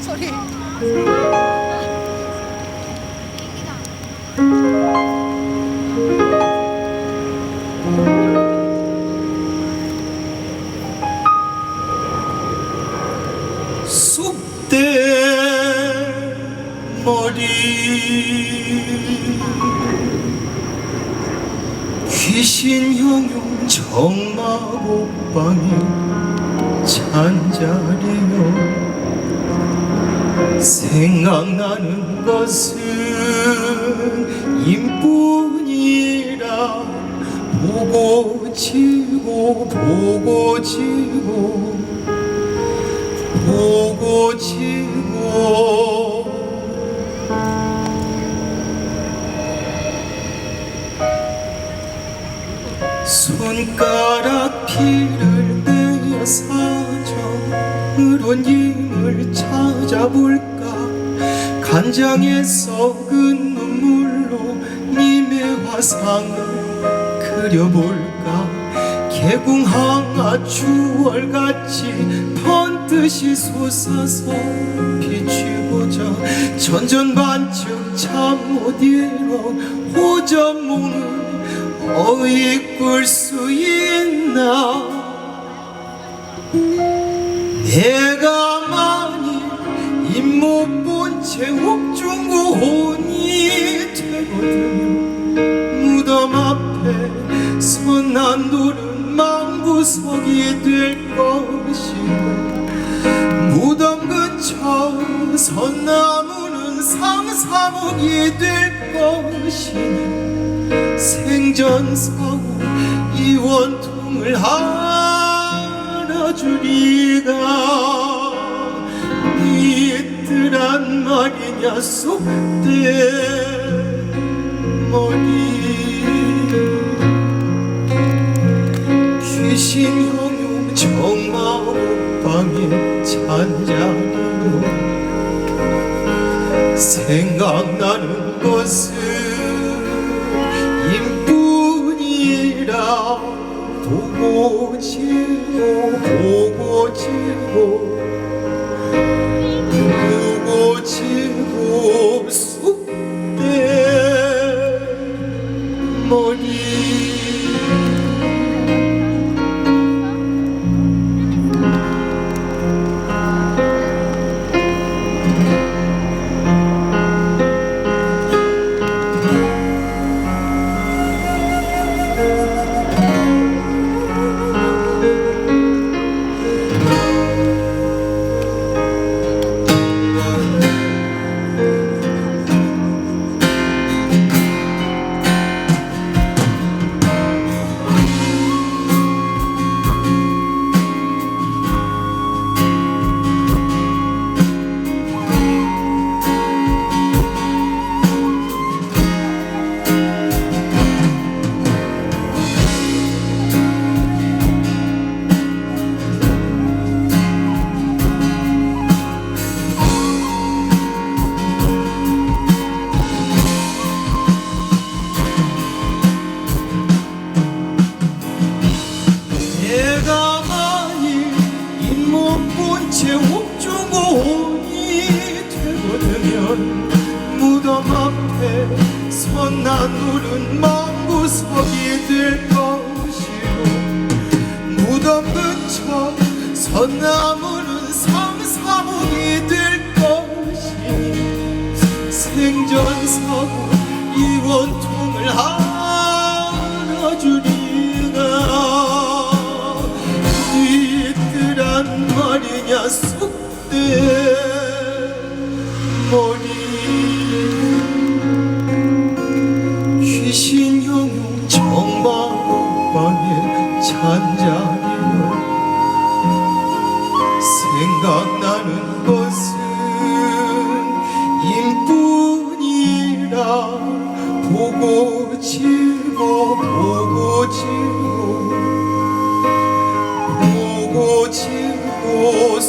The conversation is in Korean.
소리. 쑥대 머리 귀신 형용 정마옥방에 잔자리요. 생각나는 것은 임뿐이라 보고 지고 보고 지고 보고 지고. 손가락 피를 내어 사 정으로 님을 찾아볼까? 간장에 썩은 눈물로 님의 화상을 그려볼까? 개궁항아 주월같이 번듯이 솟아서 비추고자 전전반측 참 못이로 호전몽은 어이 꿀수 있나 내가 많이 입못 본 채 옥중고 혼이 되거든. 무덤 앞에 선난 돌은 망구석이 될 것이고 무덤 근처 선나무는 상사목이 될 것이니 생전 사고 이 원통을 하 나 주리가 니들한 말이냐 속대 머리. 귀신 형용 정마옥방에 잔자리로 생각나는 것은 선난울은 망구석이 될 것이고 무덤 근처 선나무는 상사목이 될 것이니 생전 사고 이 원통을 하나 주리가 니들한 말이냐 속대 생각나는 것은 일뿐이라 보고 지고 보고 지고 보고 지고